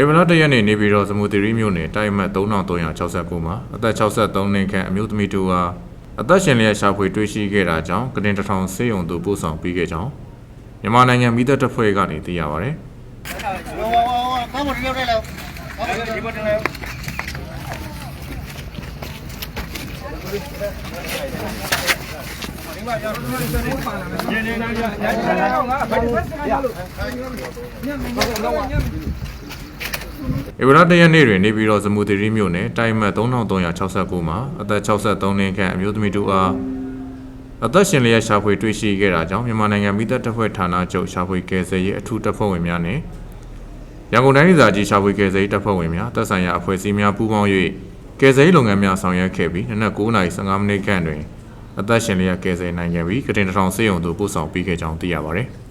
ဧပြီလ၁ရက်နေ့နေပြည်တော်စမူသီရီမြို့နယ်တိုက်မှတ်3369မှာအသက်63နှစ်ခန့်အမျိုးသမီးတူဟာအသက်ရှင်လျက်ရှာဖွေတွေ့ရှိခဲ့တာကြောင့်ကတင်တစ်ထောင်ဆေးရုံသို့ပို့ဆောင်ပြီးခဲ့ကြောင်းမြန်မာနိုင်ငံမိသက်တပ်ဖွဲ့ကနေသိရပါဗျ။ဝဝဝဝကောင်းမလို့ရတယ်လို့ကောင်းမလို့ဒီဘက်တယ် ဧပြီလ၁ရက်နေ့တွင်နေပြည်တော်စမူသီရီမြို့နယ်တိုက်မှတ်3369မှာအသက်63နှစ်ခန့်အမျိုးသမီးတူအားအသက်ရှင်လျက်ရှာဖွေတွေ့ရှိခဲ့တာကြောင့်မြန်မာနိုင်ငံမိသက်တပ်ဖွဲ့ဌာနချုပ်ရှာဖွေကယ်ဆယ်ရေးအထူးတပ်ဖွဲ့ဝင်များနဲ့ရန်ကုန်တိုင်းဒေသကြီးရှာဖွေကယ်ဆယ်ရေးတပ်ဖွဲ့ဝင်များတပ်ဆိုင်ရာအဖွဲ့အစည်းများပူးပေါင်း၍ကယ်ဆယ်ရေးလုပ်ငန်းများဆောင်ရွက်ခဲ့ပြီးနနက်9:15မိနစ်ခန့်တွင်အသက်ရှင်လျက်ကယ်ဆယ်နိုင်ခဲ့ပြီးကတင်တစ်ထောင်စေယုံသို့ပို့ဆောင်ပြီးခဲ့ကြောင်းသိရပါသည်။